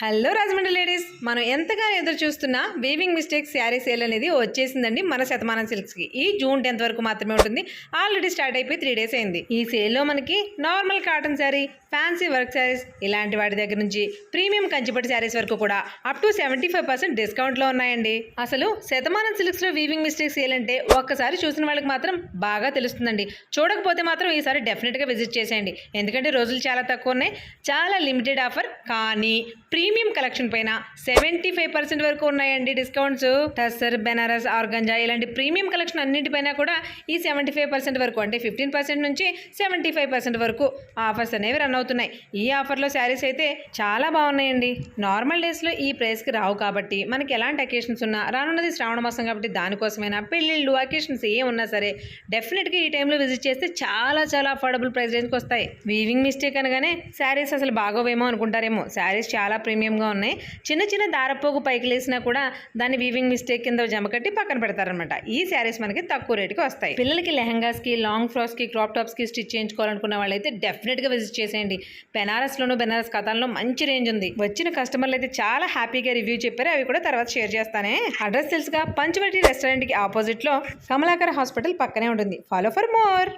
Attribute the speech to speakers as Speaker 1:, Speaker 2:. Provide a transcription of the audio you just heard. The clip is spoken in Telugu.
Speaker 1: హలో రాజమండ్రి లేడీస్ మనం ఎంతగానో ఎదురు చూస్తున్న వీవింగ్ మిస్టేక్ శారీ సేల్ అనేది వచ్చేసిందండి మన శతమానం సిల్క్స్కి. ఈ జూన్ టెన్త్ వరకు మాత్రమే ఉంటుంది. ఆల్రెడీ స్టార్ట్ అయిపోయి త్రీ డేస్ అయింది. ఈ సేల్లో మనకి normal cotton sari fancy work saris ఇలాంటి వాటి దగ్గర నుంచి ప్రీమియం కంచిపట్టు శారీస్ వరకు కూడా up to seventy five percent డిస్కౌంట్లో ఉన్నాయండి. అసలు శతమానం సిల్క్స్లో వీవింగ్ మిస్టేక్ సేల్ అంటే ఒక్కసారి చూసిన వాళ్ళకి మాత్రం బాగా తెలుస్తుందండి. చూడకపోతే మాత్రం ఈసారి డెఫినెట్గా విజిట్ చేసేయండి. ఎందుకంటే రోజులు చాలా తక్కువ ఉన్నాయి. చాలా లిమిటెడ్ ఆఫర్ కానీ ప్రీ ప్రీమియం కలెక్షన్ పైన సెవెంటీ ఫైవ్ పర్సెంట్ వరకు ఉన్నాయండి డిస్కౌంట్స్. టస్సర్ బెనారస్ ఆర్గంజా ఇలాంటి ప్రీమియం కలెక్షన్ అన్నింటిపైన కూడా ఈ సెవెంటీ ఫైవ్ పర్సెంట్ వరకు అంటే ఫిఫ్టీన్ పర్సెంట్ నుంచి సెవెంటీ ఫైవ్ పర్సెంట్ వరకు ఆఫర్స్ అనేవి రన్ అవుతున్నాయి. ఈ ఆఫర్లో శారీస్ అయితే చాలా బాగున్నాయండి. నార్మల్ డేస్లో ఈ ప్రైస్కి రావు కాబట్టి మనకి ఎలాంటి అకేషన్స్ ఉన్నా రానున్నది శ్రావణ మాసం కాబట్టి దానికోసమైనా పెళ్ళిళ్ళు అకేషన్స్ ఏ ఉన్నా సరే డెఫినెట్గా ఈ టైంలో విజిట్ చేస్తే చాలా చాలా అఫోర్డబుల్ ప్రైస్ రేంజ్కి వస్తాయి. వీవింగ్ మిస్టేక్ అనగానే శారీస్ అసలు బాగోవేమో అనుకుంటారేమో. శారీస్ చాలా ప్రీమియంగా ఉన్నాయి. చిన్న చిన్న దారపోగు పైకి లేసినా కూడా దాన్ని వీవింగ్ మిస్టేక్ కింద జమకట్టి పక్కన పెడతారనమాట ఈ శారీస్ మనకి తక్కువ రేటుకి వస్తాయి. పిల్లలకి లెహంగాస్కి లాంగ్ ఫ్రాక్స్కి క్రాప్ టాప్స్కి స్టిచ్ చేయించుకోవాలనుకున్న వాళ్ళైతే డెఫినెట్గా విజిట్ చేసేయండి. బెనారస్లోను బెనారస్ కథల్లో మంచి రేంజ్ ఉంది. వచ్చిన కస్టమర్లు అయితే చాలా హ్యాపీగా రివ్యూ చెప్పారు. అవి కూడా తర్వాత షేర్ చేస్తానే. అడ్రస్ తెలుసుగా పంచవటి రెస్టారెంట్కి ఆపోజిట్లో కమలాకర్ హాస్పిటల్ పక్కనే ఉంటుంది. Follow for more